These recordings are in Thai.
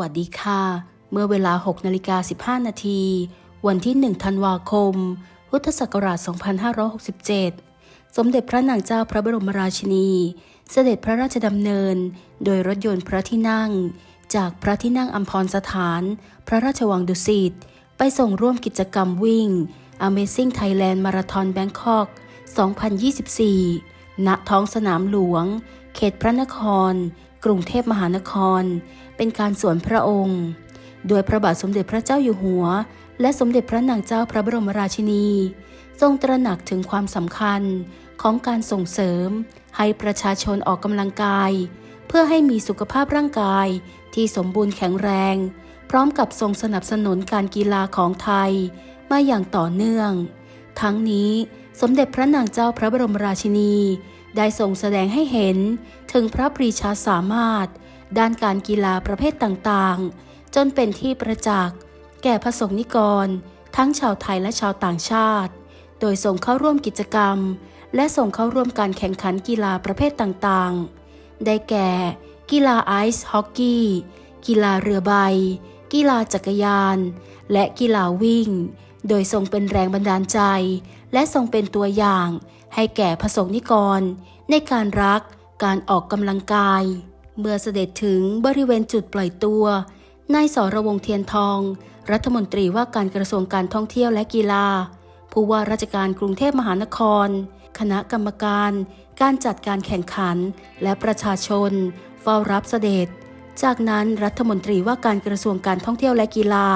วัสดีค่ะ เมื่อเวลา 6นาฬิกา15 นาที วันที่ 1 ธันวาคม พุทธศักราช 2567 สมเด็จพระนางเจ้าพระบรมราชินี เสด็จพระราชดำเนิน โดยรถยนต์พระที่นั่ง จากพระที่นั่งอัมพรสถาน พระราชวังดุสิต ไปส่งร่วมกิจกรรมวิ่ง Amazing Thailand Marathon Bangkok 2024 ณ ท้องสนามหลวง เขตพระนคร กรุงเทพมหานคร เป็นการสวนพระองค์ โดยพระบาทสมเด็จพระเจ้าอยู่หัว และสมเด็จพระนางเจ้าพระบรมราชินี ทรงตระหนักถึงความสำคัญของการส่งเสริม ให้ประชาชนออกกำลังกาย เพื่อให้มีสุขภาพร่างกายที่สมบูรณ์แข็งแรง พร้อมกับทรงสนับสนุนการกีฬาของไทย มาอย่างต่อเนื่อง ทั้งนี้สมเด็จพระนางเจ้าพระบรมราชินี ได้ทรงแสดงให้เห็นถึงพระปรีชาสามารถ ด้านการกีฬาประเภทต่างๆ จนเป็นที่ประจักษ์แก่พระสงฆ์นิกร ทั้งชาวไทยและชาวต่างชาติ โดยส่งเข้าร่วมกิจกรรม และส่งเข้าร่วมการแข่งขันกีฬาประเภทต่างๆ ได้แก่ กีฬาไอซ์ฮอกกี้ กีฬาเรือใบ กีฬาจักรยาน และกีฬาวิ่ง โดยทรงเป็นแรงบันดาลใจ และทรงเป็นตัวอย่าง ให้แก่พระสงฆ์นิกร ในการรักการออกกำลังกาย เมื่อเสด็จถึงบริเวณจุดปล่อยตัวนายสรวงเทียนทอง รัฐมนตรีว่าการกระทรวงการท่องเที่ยวและกีฬา ผู้ว่าราชการกรุงเทพมหานคร คณะกรรมการ การจัดการแข่งขัน และประชาชน เฝ้ารับเสด็จ จากนั้นรัฐมนตรีว่าการกระทรวงการท่องเที่ยวและกีฬา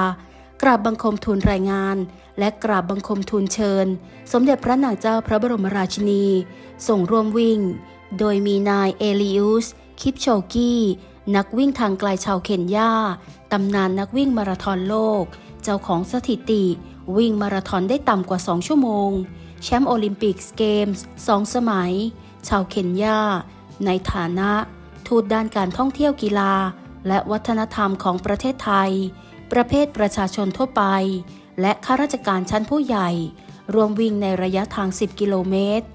กราบบังคมทูลรายงาน และกราบบังคมทูลเชิญ สมเด็จพระนางเจ้าพระบรมราชินี ส่งร่วมวิ่ง โดยมีนายเอลิอุส คิปโชกี้ นักวิ่งทางไกลชาวเคนยาตำนานนักวิ่งมาราธอนโลก เจ้าของสถิติ วิ่งมาราธอนได้ต่ำกว่า 2 ชั่วโมง แชมป์โอลิมปิกเกมส์สองสมัย ชาวเคนยาในฐานะ ทูตด้านการท่องเที่ยวกีฬา และวัฒนธรรมของประเทศไทย ประเภทประชาชนทั่วไป และข้าราชการชั้นผู้ใหญ่ รวมวิ่งในระยะทาง 10 กิโลเมตร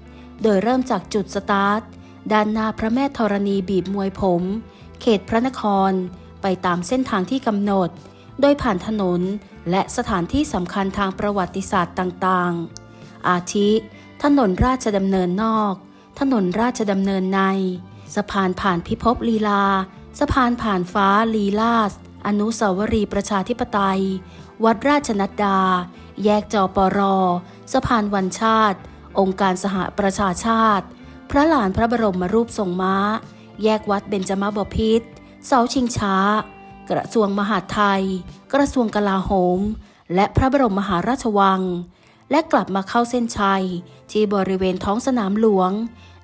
โดยเริ่มจากจุดสตาร์ท ด้านหน้าพระแม่ธรณีบีบมวยผม เขตพระนคร ไปตามเส้นทางที่กำหนด โดยผ่านถนนและสถานที่สำคัญทางประวัติศาสตร์ต่างๆ อาทิ ถนนราชดำเนินนอก ถนนราชดำเนินใน สะพานผ่านพิภพลีลา สะพานผ่านฟ้าลีลาส อนุสาวรีย์ประชาธิปไตย วัดราชนัดดา แยกจอปรอสะพานวันชาติ องค์การสหประชาชาติ พระหลานพระบรมรูปทรงม้า แยกวัดเบญจมบพิตรเสาชิงช้า กระทรวงมหาดไทย กระทรวงกลาโหม และพระบรมมหาราชวัง และกลับมาเข้าเส้นชัย ที่บริเวณท้องสนามหลวง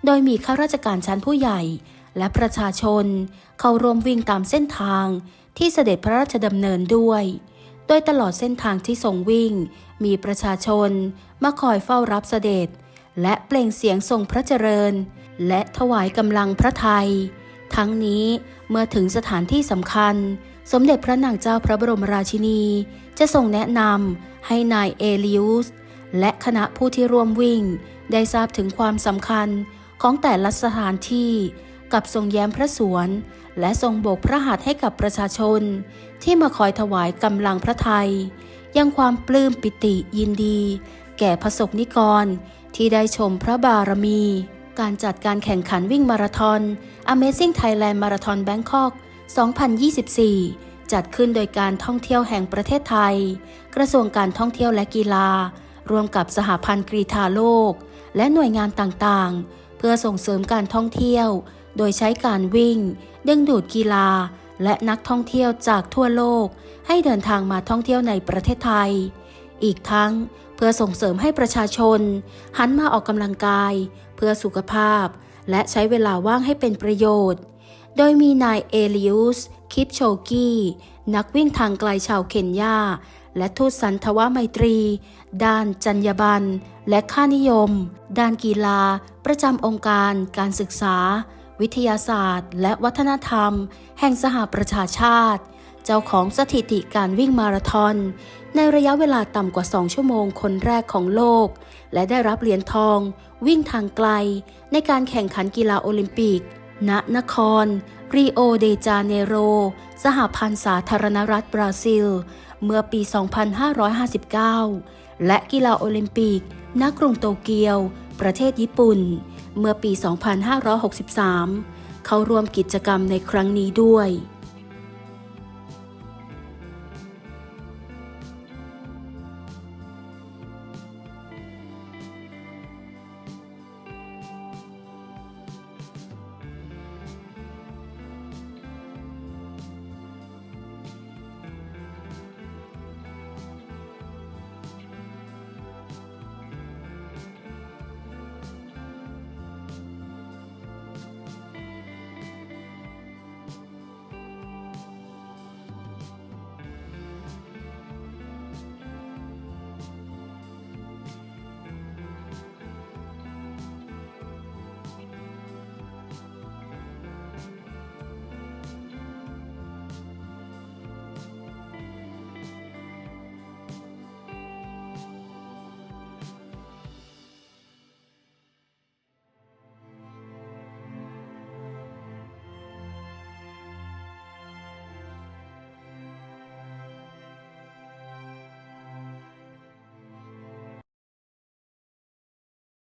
โดยมีข้าราชการชั้นผู้ใหญ่และประชาชน เข้าร่วมวิ่งตามเส้นทาง ที่เสด็จพระราชดำเนินด้วย โดยตลอดเส้นทางที่ทรงวิ่ง มีประชาชนมาคอยเฝ้ารับเสด็จ และเปล่งเสียงทรงพระเจริญ และถวายกำลังพระไทย ทั้งนี้เมื่อถึงสถานที่สำคัญ สมเด็จพระนางเจ้าพระบรมราชินี จะทรงแนะนำให้นายเอลิอุสและคณะผู้ที่ร่วมวิ่ง ได้ทราบถึงความสำคัญของแต่ละสถานที่กับทรงแย้มพระสวน และทรงโบกพระหัตถ์ให้กับประชาชน ที่มาคอยถวายกำลังพระไทย ยังความปลื้มปิติยินดี แก่พระสงฆ์นิกร ที่ได้ชมพระบารมี การจัดการแข่งขันวิ่งมาราธอน Amazing Thailand Marathon Bangkok 2024 จัดขึ้นโดยการท่องเที่ยวแห่งประเทศไทย กระทรวงการท่องเที่ยวและกีฬา รวมกับสหพันธ์กรีฑาโลก และหน่วยงานต่างๆ เพื่อส่งเสริมการท่องเที่ยว โดยใช้การวิ่ง ดึงดูดกีฬา และนักท่องเที่ยวจากทั่วโลก ให้เดินทางมาท่องเที่ยวในประเทศไทย อีกทั้งเพื่อส่งเสริมให้ประชาชน หันมาออกกำลังกาย เพื่อสุขภาพ และใช้เวลาว่างให้เป็นประโยชน์ โดยมีนายเอลิอุส คิปโชกี้ นักวิ่งทางไกลชาวเคนยา และทูตสันทวไมตรี ด้านจรรยาบรรณและค่านิยม ด้านกีฬา ประจำองค์การการศึกษา วิทยาศาสตร์ และวัฒนธรรม แห่งสหประชาชาติ เจ้าของสถิติการวิ่งมาราธอน ในระยะเวลาต่ำกว่า 2 ชั่วโมงคนแรกของโลก และได้รับเหรียญทอง วิ่งทางไกล ในการแข่งขันกีฬาโอลิมปิก ณ นครรีโอเดจาเนโร สหพันธ์สาธารณรัฐบราซิล เมื่อปี 2559 และกีฬาโอลิมปิก ณ กรุงโตเกียว ประเทศญี่ปุ่น เมื่อปี 2563 เข้าร่วมกิจกรรมในครั้งนี้ด้วย